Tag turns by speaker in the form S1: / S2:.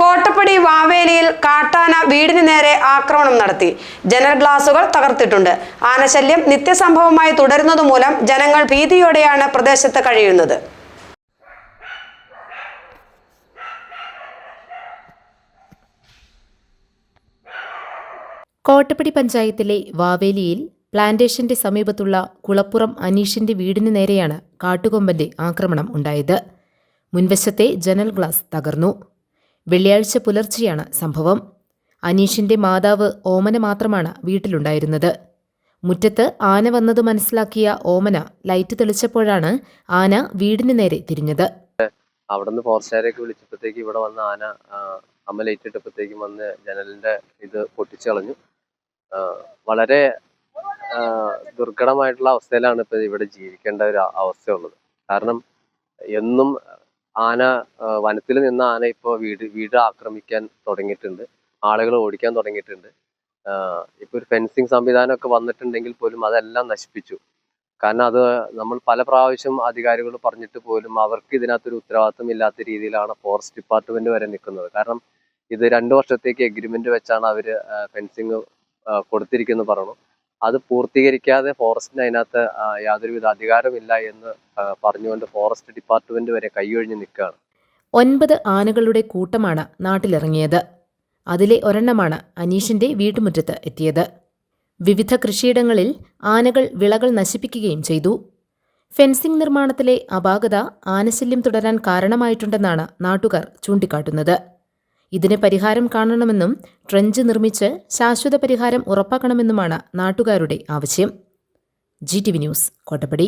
S1: കോട്ടപ്പടി വാവേലിയിൽ കാട്ടാന വീടിന് നേരെ ആക്രമണം നടത്തി. ജനൽ ഗ്ലാസുകൾ തകർത്തിട്ടുണ്ട്. ആനശല്യം നിത്യസംഭവമായി തുടരുന്നതുമൂലം ജനങ്ങൾ ഭീതിയോടെയാണ് പ്രദേശത്ത് കഴിയുന്നത്.
S2: കോട്ടപ്പടി പഞ്ചായത്തിലെ വാവേലിയിൽ പ്ലാന്റേഷന്റെ സമീപത്തുള്ള കുളപ്പുറം അനീഷിന്റെ വീടിന് നേരെയാണ് കാട്ടുകൊമ്പന്റെ ആക്രമണം ഉണ്ടായത്. മുൻവശത്തെ ജനൽ ഗ്ലാസ് തകർന്നു. വെള്ളിയാഴ്ച പുലർച്ചെയാണ് സംഭവം. അനീഷിന്റെ മാതാവ് ഓമന മാത്രമാണ് വീട്ടിലുണ്ടായിരുന്നത്. മുറ്റത്ത് ആന വന്നത് മനസ്സിലാക്കിയ ഓമന ലൈറ്റ് തെളിച്ചപ്പോഴാണ് ആന വീടിന് നേരെ തിരിഞ്ഞത്.
S3: അവിടുന്ന് ഫോറസ്റ്റുകാരെയൊക്കെ വിളിച്ചപ്പോഴത്തേക്ക് ഇവിടെ വന്ന ആന അമ്മ ലൈറ്റ് ഇട്ടപ്പോഴത്തേക്കും വന്ന് ജനലിന്റെ ഇത് പൊട്ടിച്ചു കളഞ്ഞു വളരെ ദുർഘടമായിട്ടുള്ള അവസ്ഥയിലാണ് ഇപ്പൊ ഇവിടെ ജീവിക്കേണ്ട ഒരു അവസ്ഥയുള്ളത്. കാരണം എന്നും ആന വനത്തിൽ നിന്ന ആന ഇപ്പോൾ വീട് വീട് ആക്രമിക്കാൻ തുടങ്ങിയിട്ടുണ്ട്. ആളുകൾ ഓടിക്കാൻ തുടങ്ങിയിട്ടുണ്ട്. ഇപ്പൊ ഒരു ഫെൻസിങ് സംവിധാനമൊക്കെ വന്നിട്ടുണ്ടെങ്കിൽ പോലും അതെല്ലാം നശിപ്പിച്ചു. കാരണം അത് നമ്മൾ പല പ്രാവശ്യം അധികാരികൾ പറഞ്ഞിട്ട് പോലും അവർക്ക് ഇതിനകത്തൊരു ഉത്തരവാദിത്വം ഇല്ലാത്ത രീതിയിലാണ് ഫോറസ്റ്റ് ഡിപ്പാർട്ട്മെന്റ് വരെ നിൽക്കുന്നത്. കാരണം ഇത് രണ്ടു വർഷത്തേക്ക് എഗ്രിമെന്റ് വെച്ചാണ് അവർ ഫെൻസിങ് കൊടുത്തിരിക്കുന്നത് പറഞ്ഞു. അത് പൂർത്തീകരിക്കാതെ ഫോറസ്റ്റിന് അതിനകത്ത് യാതൊരുവിധ അധികാരമില്ല എന്ന് പറഞ്ഞുകൊണ്ട് ഫോറസ്റ്റ് ഡിപ്പാർട്ട്മെന്റ് വരെ കൈയൊഴിഞ്ഞ് നിൽക്കുകയാണ്.
S2: ഒൻപത് ആനകളുടെ കൂട്ടമാണ് നാട്ടിലിറങ്ങിയത്. അതിലെ ഒരെണ്ണമാണ് അനീഷിന്റെ വീട്ടുമുറ്റത്ത് എത്തിയത്. വിവിധ കൃഷിയിടങ്ങളിൽ ആനകൾ വിളകൾ നശിപ്പിക്കുകയും ചെയ്തു. ഫെൻസിംഗ് നിർമ്മാണത്തിലെ അപാകത ആനശല്യം തുടരാൻ കാരണമായിട്ടുണ്ടെന്നാണ് നാട്ടുകാർ ചൂണ്ടിക്കാട്ടുന്നത്. ഇതിന് പരിഹാരം കാണണമെന്നും ട്രഞ്ച് നിർമ്മിച്ച് ശാശ്വത പരിഹാരം ഉറപ്പാക്കണമെന്നുമാണ് നാട്ടുകാരുടെ ആവശ്യം. G T V news Kottappady.